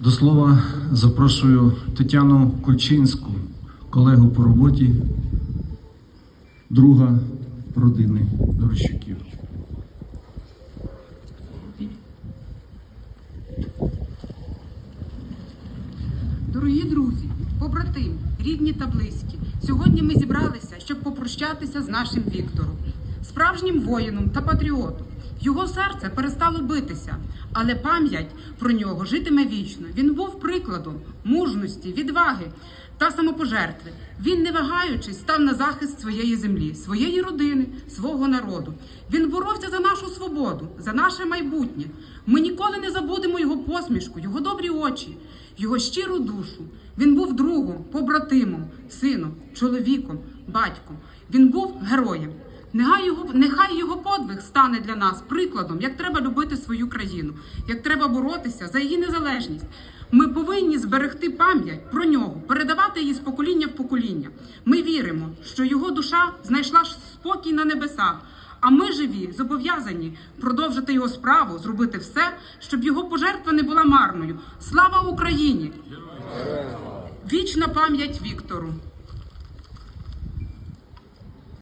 До слова запрошую Тетяну Кульчинську, колегу по роботі, друга родини Дорощуків. Дорогі друзі, побратими, рідні та близькі, сьогодні ми зібралися, щоб попрощатися з нашим Віктором, справжнім воїном та патріотом. Його серце перестало битися, але пам'ять про нього житиме вічно. Він був прикладом мужності, відваги та самопожертви. Він, не вагаючись, став на захист своєї землі, своєї родини, свого народу. Він боровся за нашу свободу, за наше майбутнє. Ми ніколи не забудемо його посмішку, його добрі очі, його щиру душу. Він був другом, побратимом, сином, чоловіком, батьком. Він був героєм. Нехай його, нехай його подвиг стане для нас прикладом, як треба любити свою країну, як треба боротися за її незалежність. Ми повинні зберегти пам'ять про нього, передавати її з покоління в покоління. Ми віримо, що його душа знайшла спокій на небесах. А ми живі зобов'язані продовжити його справу, зробити все, щоб його пожертва не була марною. Слава Україні! Вічна пам'ять Віктору!